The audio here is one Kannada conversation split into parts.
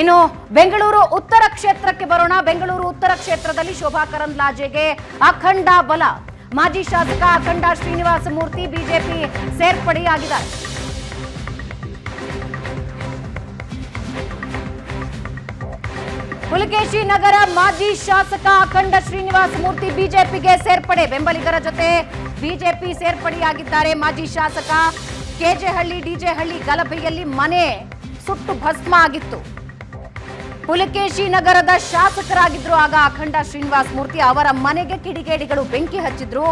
ಇನ್ನು ಬೆಂಗಳೂರು ಉತ್ತರ ಕ್ಷೇತ್ರಕ್ಕೆ ಬರೋಣ. ಬೆಂಗಳೂರು ಉತ್ತರ ಕ್ಷೇತ್ರದಲ್ಲಿ ಶೋಭಾ ಕರಂದ್ಲಾಜೆಗೆ ಅಖಂಡ ಬಲ. ಮಾಜಿ ಶಾಸಕ ಅಖಂಡ ಶ್ರೀನಿವಾಸ ಮೂರ್ತಿ ಬಿಜೆಪಿ ಸೇರ್ಪಡೆಯಾಗಿದ್ದಾರೆ ಪುಲಕೇಶಿ ನಗರ ಮಾಜಿ ಶಾಸಕ ಅಖಂಡ ಶ್ರೀನಿವಾಸ ಮೂರ್ತಿ ಬಿಜೆಪಿಗೆ ಸೇರ್ಪಡೆ. ಬೆಂಬಲಿಗರ ಜೊತೆ ಬಿಜೆಪಿ ಸೇರ್ಪಡೆಯಾಗಿದ್ದಾರೆ. ಮಾಜಿ ಶಾಸಕ ಕೆಜೆಹಳ್ಳಿ, ಡಿಜೆಹಳ್ಳಿ ಗಲಭೆಯಲ್ಲಿ ಮನೆ ಸುಟ್ಟು ಭಸ್ಮ ಆಗಿತ್ತು. ಪುಲಕೇಶಿ ನಗರದ ಶಾಸಕರಾಗಿದ್ರು. ಆಗ ಅಖಂಡ ಶ್ರೀನಿವಾಸ ಮೂರ್ತಿ ಅವರ ಮನೆಗೆ ಕಿಡಿಗೇಡಿಗಳು ಬೆಂಕಿ ಹಚ್ಚಿದ್ರು.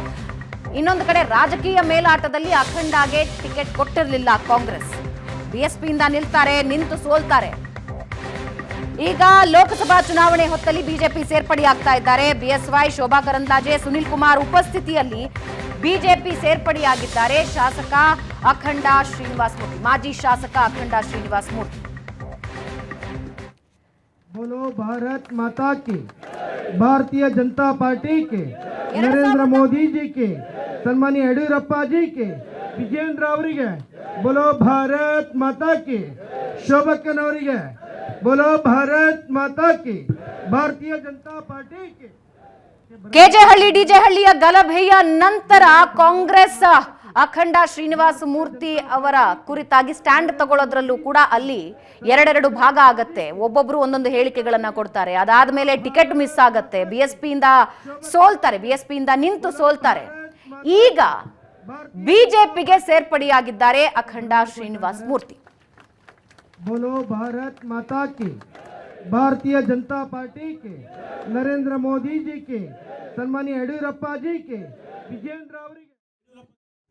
ಇನ್ನೊಂದು ಕಡೆ ರಾಜಕೀಯ ಮೇಲಾಟದಲ್ಲಿ ಅಖಂಡಗೆ ಟಿಕೆಟ್ ಕೊಟ್ಟಿರಲಿಲ್ಲ ಕಾಂಗ್ರೆಸ್. ಬಿಎಸ್ಪಿಯಿಂದ ನಿಲ್ತಾರೆ, ನಿಂತು ಸೋಲ್ತಾರೆ. ಈಗ ಲೋಕಸಭಾ ಚುನಾವಣೆ ಹೊತ್ತಲ್ಲಿ ಬಿಜೆಪಿ ಸೇರ್ಪಡೆಯಾಗ್ತಾ ಇದ್ದಾರೆ ಬಿಎಸ್ವೈ ಶೋಭಾ ಕರಂದ್ಲಾಜೆ, ಸುನಿಲ್ ಕುಮಾರ್ ಉಪಸ್ಥಿತಿಯಲ್ಲಿ ಬಿಜೆಪಿ ಸೇರ್ಪಡೆಯಾಗಿದ್ದಾರೆ. ಶಾಸಕ ಅಖಂಡ ಶ್ರೀನಿವಾಸ್ ಮೂರ್ತಿ, ಮಾಜಿ ಶಾಸಕ ಅಖಂಡ ಶ್ರೀನಿವಾಸ್ ಮೂರ್ತಿ. बोलो भारत माता की भारतीय जनता पार्टी के नरेंद्र मोदी जी के सन्मान्य ಯಡಿಯೂರಪ್ಪ जी के ವಿಜೇಂದ್ರ ಅವರಿಗೆ बोलो भारत माता की ಶೋಭಕ್ಕನವರಿಗೆ बोलो भारत माता की ಭಾರತೀಯ ಜನತಾ ಪಾರ್ಟಿ के ಕೆಜೆಹಳ್ಳಿ ಡಿಜೆಹಳ್ಳಿಯ ಗಲಭೆಯ ನಂತರ ಕಾಂಗ್ರೆಸ್ ಅಖಂಡ ಶ್ರೀನಿವಾಸ ಮೂರ್ತಿ ಅವರ ಕುರಿತಾಗಿ ಸ್ಟ್ಯಾಂಡ್ ತಗೊಳ್ಳೋದ್ರಲ್ಲೂ ಕೂಡ ಅಲ್ಲಿ ಎರಡೆರಡು ಭಾಗ ಆಗತ್ತೆ. ಒಬ್ಬೊಬ್ರು ಒಂದೊಂದು ಹೇಳಿಕೆಗಳನ್ನ ಕೊಡ್ತಾರೆ. ಅದಾದ್ಮೇಲೆ ಟಿಕೆಟ್ ಮಿಸ್ ಆಗತ್ತೆ. ಬಿ ಎಸ್ ಪಿಯಿಂದ ಸೋಲ್ತಾರೆ. ಬಿ ಎಸ್ ಪಿಯಿಂದ ನಿಂತು ಸೋಲ್ತಾರೆ. ಈಗ ಬಿಜೆಪಿಗೆ ಸೇರ್ಪಡೆಯಾಗಿದ್ದಾರೆ ಅಖಂಡ ಶ್ರೀನಿವಾಸ ಮೂರ್ತಿ. ಬೋಲೋ ಭಾರತ್ ಮಾತಾ ಭಾರತೀಯ ಜನತಾ ಪಾರ್ಟಿ ಕೆ. ನರೇಂದ್ರ ಮೋದಿ ಜಿ ಕೆ. ಸನ್ಮಾನ್ಯ ಯಡಿಯೂರಪ್ಪ ಜಿ ಕೆ. ವಿಜೇಂದ್ರ ಅವರಿಗೆ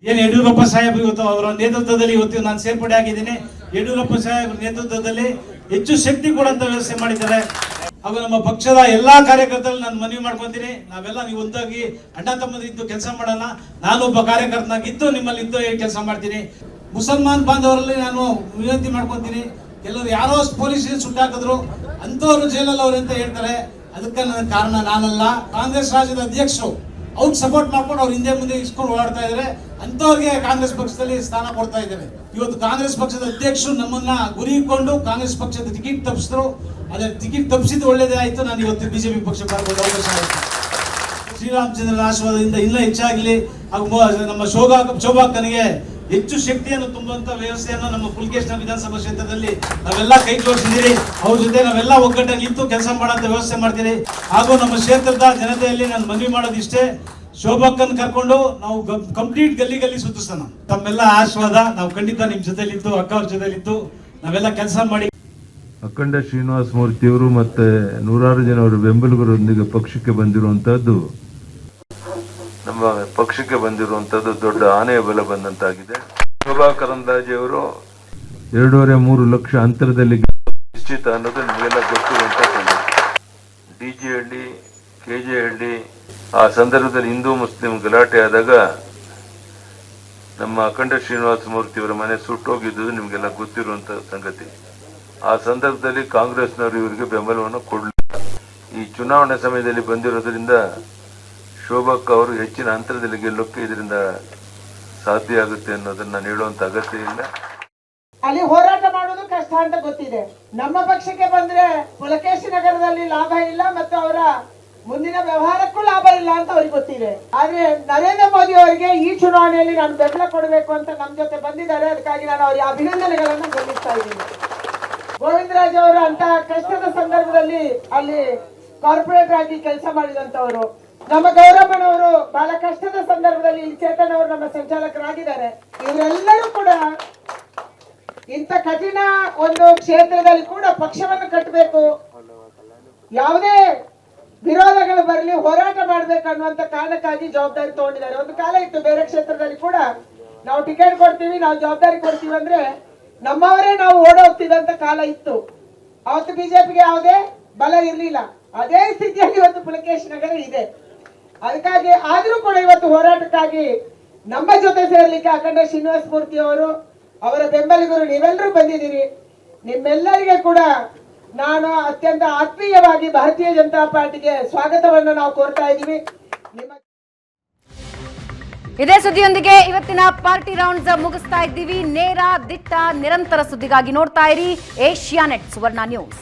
ಏನ್ ಯಡಿಯೂರಪ್ಪ ಸಾಹೇಬ್ ಇವತ್ತು ಅವರ ನೇತೃತ್ವದಲ್ಲಿ ಇವತ್ತು ನಾನು ಸೇರ್ಪಡೆ ಆಗಿದ್ದೀನಿ. ಯಡಿಯೂರಪ್ಪ ಸಾಹೇಬ್ ನೇತೃತ್ವದಲ್ಲಿ ಹೆಚ್ಚು ಶಕ್ತಿ ಕೊಡುವಂತ ವ್ಯವಸ್ಥೆ ಮಾಡಿದ್ದಾರೆ. ಹಾಗೂ ನಮ್ಮ ಪಕ್ಷದ ಎಲ್ಲಾ ಕಾರ್ಯಕರ್ತರಲ್ಲಿ ನಾನು ಮನವಿ ಮಾಡ್ಕೊತೀನಿ. ನಾವೆಲ್ಲ ನೀವು ಒಂದಾಗಿ ಅಣ್ಣ ತಮ್ಮದಿದ್ದು ಕೆಲಸ ಮಾಡೋಣ ನಾನು ಒಬ್ಬ ಕಾರ್ಯಕರ್ತನಾಗಿದ್ದು ನಿಮ್ಮಲ್ಲಿ ಇದ್ದು ಕೆಲಸ ಮಾಡ್ತೀನಿ. ಮುಸಲ್ಮಾನ್ ಬಾಂಧವರಲ್ಲಿ ನಾನು ವಿನಂತಿ ಮಾಡ್ಕೊತೀನಿ. ಕೆಲವರು ಯಾರೋ ಪೊಲೀಸ್ ಸುಟ್ಟಾಕಿದ್ರು ಅಂತವರು ಜೈಲಲ್ಲಿ ಅವ್ರು ಅಂತ ಹೇಳ್ತಾರೆ. ಅದಕ್ಕೆ ನನ್ನ ಕಾರಣ ನಾನಲ್ಲ. ಕಾಂಗ್ರೆಸ್ ರಾಜ್ಯದ ಅಧ್ಯಕ್ಷರು ಅವ್ರಿಗೆ ಸಪೋರ್ಟ್ ಮಾಡ್ಕೊಂಡು ಅವ್ರು ಹಿಂದೆ ಮುಂದೆ ಇಸ್ಕೊಂಡು ಓಡಾಡ್ತಾ ಇದ್ದಾರೆ ಅಂಥವ್ರಿಗೆ ಕಾಂಗ್ರೆಸ್ ಪಕ್ಷದಲ್ಲಿ ಸ್ಥಾನ ಕೊಡ್ತಾ ಇದ್ದಾರೆ. ಇವತ್ತು ಕಾಂಗ್ರೆಸ್ ಪಕ್ಷದ ಅಧ್ಯಕ್ಷರು ನಮ್ಮನ್ನ ಗುರಿ ಇಟ್ಕೊಂಡು ಕಾಂಗ್ರೆಸ್ ಪಕ್ಷದ ಟಿಕೆಟ್ ತಪ್ಪಿಸಿದ್ರು ಅದೇ ಟಿಕೆಟ್ ತಪ್ಪಿಸಿದ್ದು ಒಳ್ಳೇದೇ ಆಯಿತು. ನಾನು ಇವತ್ತು ಬಿಜೆಪಿ ಪಕ್ಷ ಬರ್ಬೋದು ಅವಕಾಶ ಶ್ರೀರಾಮಚಂದ್ರನ ಆಶೀರ್ವಾದದಿಂದ ಇನ್ನೂ ಹೆಚ್ಚಾಗಲಿ. ಹಾಗೂ ನಮ್ಮ ಶೋಭಾ ಶೋಭಾಕ್ಕನಿಗೆ ಹೆಚ್ಚು ಶಕ್ತಿಯನ್ನು ತುಂಬುವಂತ ವ್ಯವಸ್ಥೆಯನ್ನು ನಮ್ಮ ಪುಲ್ಕೇಶ್ನ ವಿಧಾನಸಭಾ ಕ್ಷೇತ್ರದಲ್ಲಿ ನಾವೆಲ್ಲ ಕೈ ಜೋಡಿಸಿದ್ದೀರಿ. ಅವ್ರ ಜೊತೆ ನಾವೆಲ್ಲ ಒಗ್ಗಟ್ಟ ನಿಂತು ಕೆಲಸ ಮಾಡೋಂಥ ವ್ಯವಸ್ಥೆ ಮಾಡ್ತೀರಿ. ಹಾಗೂ ನಮ್ಮ ಕ್ಷೇತ್ರದ ಜನತೆಯಲ್ಲಿ ನಾನು ಮನವಿ ಮಾಡೋದು ಇಷ್ಟೇ. ಶೋಭಾಕ್ಕನ್ ಕರ್ಕೊಂಡು ನಾವು ಕಂಪ್ಲೀಟ್ ಗಲ್ಲಿ ಗಲ್ಲಿ ಸುತ್ತಿಸ್ತಾನ ತಮ್ಮೆಲ್ಲ ಆಶೀರ್ವಾದ, ನಾವು ಖಂಡಿತ ನಿಮ್ ಜೊತೆಲಿತ್ತು ಅಕ್ಕ ಅವ್ರ ಜೊತೆಲಿತ್ತು ನಾವೆಲ್ಲ ಕೆಲಸ ಮಾಡಿ. ಅಖಂಡ ಶ್ರೀನಿವಾಸ ಮೂರ್ತಿಯವರು ಮತ್ತೆ ನೂರಾರು ಜನ ಅವರ ಬೆಂಬಲಿಗರೊಂದಿಗೆ ಪಕ್ಷಕ್ಕೆ ಬಂದಿರುವಂತಹದ್ದು ನಮ್ಮ ಪಕ್ಷಕ್ಕೆ ಬಂದಿರುವಂತದ್ದು ದೊಡ್ಡ ಆನೆಯ ಬಲ ಬಂದಂತಾಗಿದೆ. ಶೋಭಾ ಕರಂದಾಜೆಯವರು ಎರಡೂವರೆ ಮೂರು ಲಕ್ಷ ಅಂತರದಲ್ಲಿ ನಿಶ್ಚಿತ ಅನ್ನೋದು ನಿಮಗೆಲ್ಲ ಗೊತ್ತಿರುವಂತ D G Halli K J Halli ಆ ಸಂದರ್ಭದಲ್ಲಿ ಹಿಂದೂ ಮುಸ್ಲಿಂ ಗಲಾಟೆ ಆದಾಗ ನಮ್ಮ ಅಖಂಡ ಶ್ರೀನಿವಾಸ ಮೂರ್ತಿಯವರ ಮನೆ ಸುಟ್ಟೋಗಿದ್ದು ನಿಮಗೆಲ್ಲ ಗೊತ್ತಿರುವಂತ ಸಂಗತಿ. ಆ ಸಂದರ್ಭದಲ್ಲಿ ಕಾಂಗ್ರೆಸ್ನವರು ಇವರಿಗೆ ಬೆಂಬಲವನ್ನು ಕೊಡಲಿಲ್ಲ. ಈ ಚುನಾವಣೆ ಸಮಯದಲ್ಲಿ ಬಂದಿರೋದ್ರಿಂದ ಶೋಭಕ್ ಅವರು ಹೆಚ್ಚಿನ ಅಂತರದಲ್ಲಿ ಗೆಲ್ಲೋಕೆ ಇದರಿಂದ ಸಾಧ್ಯ ಆಗುತ್ತೆ ಅನ್ನೋದನ್ನ ನೀಡುವಂತ ಅಗತ್ಯ ಇಲ್ಲ. ಅಲ್ಲಿ ಹೋರಾಟ ಮಾಡೋದು ಕಷ್ಟ ಅಂತ ಗೊತ್ತಿದೆ. ನಮ್ಮ ಪಕ್ಷಕ್ಕೆ ಬಂದ್ರೆ ಪುಲಕೇಶಿ ನಗರದಲ್ಲಿ ಲಾಭ ಇಲ್ಲ ಮತ್ತು ಅವರ ಮುಂದಿನ ವ್ಯವಹಾರಕ್ಕೂ ಲಾಭ ಇಲ್ಲ ಅಂತ ಅವ್ರಿಗೆ ಗೊತ್ತಿದೆ. ಆದ್ರೆ ನರೇಂದ್ರ ಮೋದಿ ಅವರಿಗೆ ಈ ಚುನಾವಣೆಯಲ್ಲಿ ನಾನು ಬೆಂಬಲ ಕೊಡಬೇಕು ಅಂತ ನಮ್ಮ ಜೊತೆ ಬಂದಿದ್ದಾರೆ. ಅದಕ್ಕಾಗಿ ನಾನು ಅವರಿಗೆ ಅಭಿನಂದನೆಗಳನ್ನು ಸಲ್ಲಿಸ್ತಾ ಇದ್ದೀನಿ. ಗೋವಿಂದರಾಜ್ ಅವರು ಅಂತ ಕಷ್ಟದ ಸಂದರ್ಭದಲ್ಲಿ ಅಲ್ಲಿ ಕಾರ್ಪೊರೇಟರ್ ಆಗಿ ಕೆಲಸ ಮಾಡಿದಂತವರು ನಮ್ಮ ಗೌರಮ್ಮನವರು ಬಹಳ ಕಷ್ಟದ ಸಂದರ್ಭದಲ್ಲಿ ಇಲ್ಲಿ ಚೇತನ್ ಅವರು ನಮ್ಮ ಸಂಚಾಲಕರಾಗಿದ್ದಾರೆ. ಇವರೆಲ್ಲರೂ ಕೂಡ ಇಂಥ ಕಠಿಣ ಒಂದು ಕ್ಷೇತ್ರದಲ್ಲಿ ಕೂಡ ಪಕ್ಷವನ್ನು ಕಟ್ಟಬೇಕು. ಯಾವುದೇ ವಿರೋಧಗಳು ಬರಲಿ, ಹೋರಾಟ ಮಾಡ್ಬೇಕು ಅನ್ನುವಂತ ಕಾರಣಕ್ಕಾಗಿ ಜವಾಬ್ದಾರಿ ತಗೊಂಡಿದ್ದಾರೆ. ಒಂದು ಕಾಲ ಇತ್ತು, ಬೇರೆ ಕ್ಷೇತ್ರದಲ್ಲಿ ಕೂಡ ನಾವು ಟಿಕೆಟ್ ಕೊಡ್ತೀವಿ, ನಾವು ಜವಾಬ್ದಾರಿ ಕೊಡ್ತೀವಿ ಅಂದ್ರೆ ನಮ್ಮವರೇ ನಾವು ಓಡೋಗ್ತಿದಂತ ಕಾಲ ಇತ್ತು. ಅವತ್ತು ಬಿಜೆಪಿಗೆ ಯಾವುದೇ ಬಲ ಇರಲಿಲ್ಲ. ಅದೇ ಸ್ಥಿತಿಯಲ್ಲಿ ಇವತ್ತು ಪುಲಕೇಶ್ ನಗರ ಇದೆ. ಅದಕ್ಕಾಗಿ ಆದ್ರೂ ಕೂಡ ಇವತ್ತು ಹೋರಾಟಕ್ಕಾಗಿ ನಮ್ಮ ಜೊತೆ ಸೇರ್ಲಿಕ್ಕೆ ಅಖಂಡ ಶ್ರೀನಿವಾಸ ಮೂರ್ತಿ ಅವರು, ಅವರ ಬೆಂಬಲಿಗರು ನೀವೆಲ್ಲರೂ ಬಂದಿದ್ದೀರಿ. ನಿಮ್ಮೆಲ್ಲರಿಗೆ ಕೂಡ ನಾನು ಅತ್ಯಂತ ಆತ್ಮೀಯವಾಗಿ ಭಾರತೀಯ ಜನತಾ ಪಾರ್ಟಿಗೆ ಸ್ವಾಗತವನ್ನು ನಾವು ಕೋರ್ತಾ ಇದ್ದೀವಿ. ಇದೇ ಸುದ್ದಿಯೊಂದಿಗೆ ಇವತ್ತಿನ ಪಾರ್ಟಿ ರೌಂಡ್ಸ್ ಮುಗಿಸ್ತಾ ಇದ್ದೀವಿ. ನೇರ ದಿಟ್ಟ ನಿರಂತರ ಸುದ್ದಿಗಾಗಿ ನೋಡ್ತಾ ಇರಿ Asianet Suvarna news.